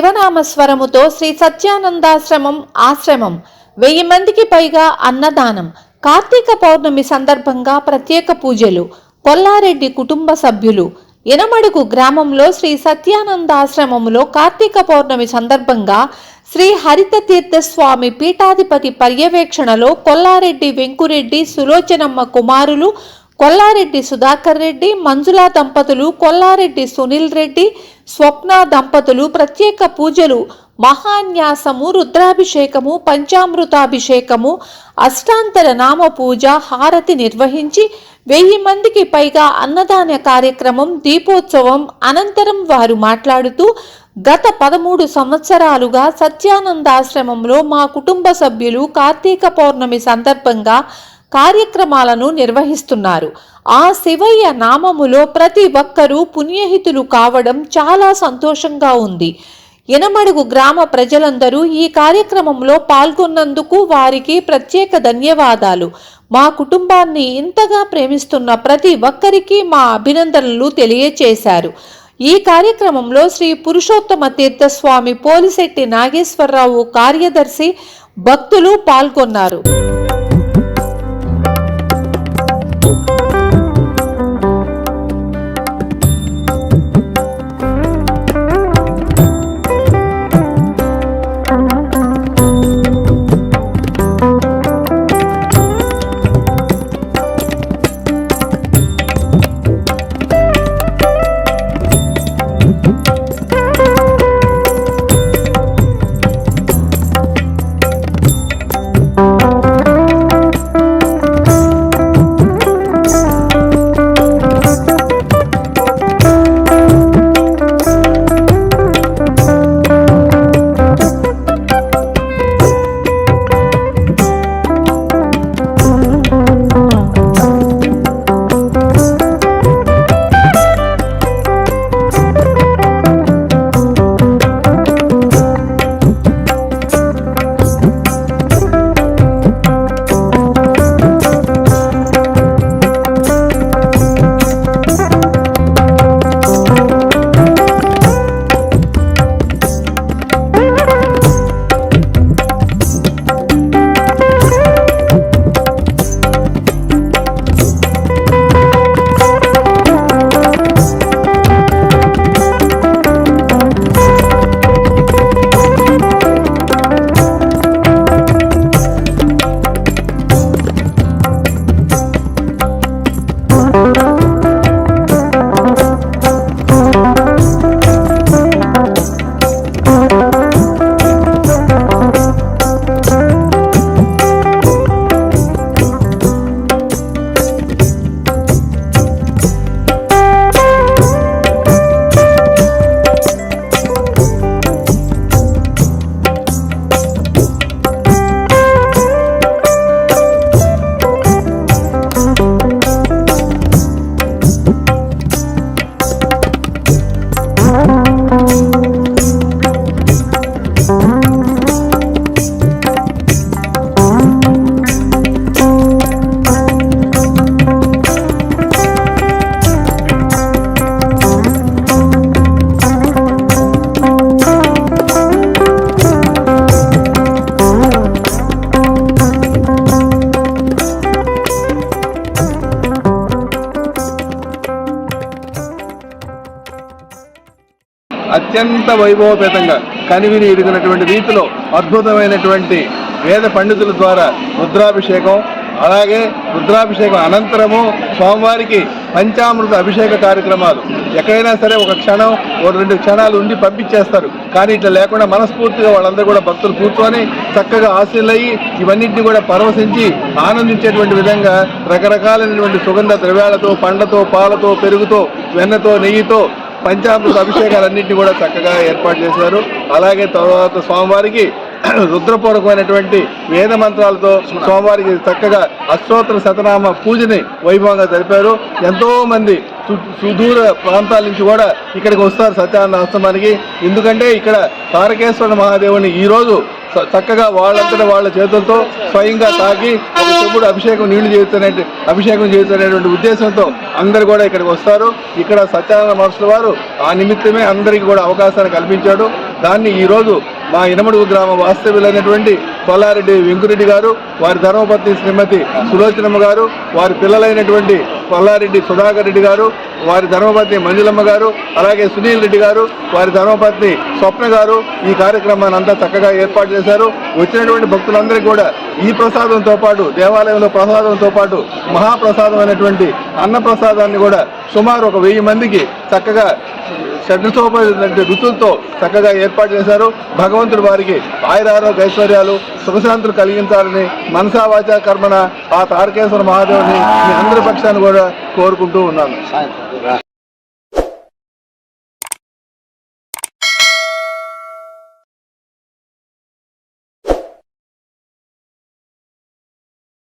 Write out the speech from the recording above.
శివనామస్వరముతో శ్రీ సత్యానందాశ్రమం ఆశ్రమం. వెయ్యి మందికి పైగా అన్నదానం కార్తీక పౌర్ణమి సందర్భంగా ప్రత్యేక పూజలు పొల్లారెడ్డి కుటుంబ సభ్యులు. ఎనమడుగు గ్రామంలో శ్రీ సత్యానందాశ్రమములో కార్తీక పౌర్ణమి సందర్భంగా శ్రీ హరిత తీర్థస్వామి పీఠాధిపతి పర్యవేక్షణలో కొల్లారెడ్డి వెంకురెడ్డి సులోచనమ్మ కుమారులు కొల్లారెడ్డి సుధాకర్ రెడ్డి మంజులా దంపతులు కొల్లారెడ్డి సునీల్ రెడ్డి స్వప్న దంపతులు ప్రత్యేక పూజలు మహాన్యాసము రుద్రాభిషేకము పంచామృతాభిషేకము అష్టాంతర నామ పూజ హారతి నిర్వహించి వెయ్యి మందికి పైగా అన్నదాన కార్యక్రమం దీపోత్సవం అనంతరం వారు మాట్లాడుతూ గత పదమూడు సంవత్సరాలుగా సత్యానందాశ్రమంలో మా కుటుంబ సభ్యులు కార్తీక పౌర్ణమి సందర్భంగా కార్యక్రమాలను నిర్వహిస్తున్నారు. ఆ శివయ్య నామములో ప్రతి ఒక్కరూ పుణ్యహితులు కావడం చాలా సంతోషంగా ఉంది. ఎనమడుగు గ్రామ ప్రజలందరూ ఈ కార్యక్రమంలో పాల్గొన్నందుకు వారికి ప్రత్యేక ధన్యవాదాలు. మా కుటుంబాన్ని ఇంతగా ప్రేమిస్తున్న ప్రతి ఒక్కరికి మా అభినందనలు తెలియచేశారు. ఈ కార్యక్రమంలో శ్రీ పురుషోత్తమ తీర్థస్వామి పోలిశెట్టి నాగేశ్వరరావు కార్యదర్శి భక్తులు పాల్గొన్నారు. అత్యంత వైభవపేతంగా కనివిని ఎరిగినటువంటి రీతిలో అద్భుతమైనటువంటి వేద పండితుల ద్వారా రుద్రాభిషేకం అలాగే రుద్రాభిషేకం అనంతరము స్వామివారికి పంచామృత అభిషేక కార్యక్రమాలు. ఎక్కడైనా సరే ఒక క్షణం ఒక రెండు క్షణాలు ఉండి పంపించేస్తారు. కానీ ఇట్లా లేకుండా మనస్ఫూర్తిగా వాళ్ళందరూ కూడా భక్తులు కూర్చొని చక్కగా ఆశీలయ్యి ఇవన్నింటినీ కూడా పరవశించి ఆనందించేటువంటి విధంగా రకరకాలైనటువంటి సుగంధ ద్రవ్యాలతో పండ్లతో పాలతో పెరుగుతో వెన్నతో నెయ్యితో పంచామృత అభిషేకాలన్నింటినీ కూడా చక్కగా ఏర్పాటు చేశారు. అలాగే తర్వాత స్వామివారికి రుద్రపూర్వకమైనటువంటి వేద మంత్రాలతో స్వామివారికి చక్కగా అష్టోత్తర శతనామ పూజని వైభవంగా జరిపారు. ఎంతో మంది సు- సుదూర ప్రాంతాల నుంచి కూడా ఇక్కడికి వస్తారు సత్యానంద ఆశ్రమానికి. ఎందుకంటే ఇక్కడ తారకేశ్వర మహాదేవుని ఈ రోజు చక్కగా వాళ్ళంతటా వాళ్ళ చేతులతో స్వయంగా తాకి ఒక చెప్పుడు అభిషేకం నీళ్ళు చేస్తున్న అభిషేకం చేస్తున్నటువంటి ఉద్దేశంతో అందరు కూడా ఇక్కడికి వస్తారు. ఇక్కడ సత్యానంద మహర్షుల వారు ఆ నిమిత్తమే అందరికీ కూడా అవకాశాన్ని కల్పించాడు. దాన్ని ఈరోజు మా ఇనమడుగు గ్రామ వాస్తవ్యులైనటువంటి కొల్లారెడ్డి వెంకురెడ్డి గారు వారి ధర్మపత్ని శ్రీమతి సులోచనమ్మ గారు వారి పిల్లలైనటువంటి కొల్లారెడ్డి సుధాకర్ రెడ్డి గారు వారి ధర్మపత్ని మంజులమ్మ గారు అలాగే సునీల్ రెడ్డి గారు వారి ధర్మపత్ని స్వప్న గారు ఈ కార్యక్రమాన్ని అంతా చక్కగా ఏర్పాటు చేశారు. వచ్చినటువంటి భక్తులందరికీ కూడా ఈ ప్రసాదంతో పాటు దేవాలయంలో ప్రసాదంతో పాటు మహాప్రసాదం అనేటువంటి అన్నప్రసాదాన్ని కూడా సుమారు ఒక వెయ్యి మందికి చక్కగా షడ్రసోపరి ఋతులతో చక్కగా ఏర్పాటు చేశారు. భగవంతుడు వారికి ఆయురారోగ్య ఐశ్వర్యాలు సుఖశాంతులు కలిగించాలని మనసా వాచా కర్మన ఆ తారకేశ్వర మహాదేవుని మీ అందరి పక్షాన్ని కూడా కోరుకుంటూ ఉన్నాను.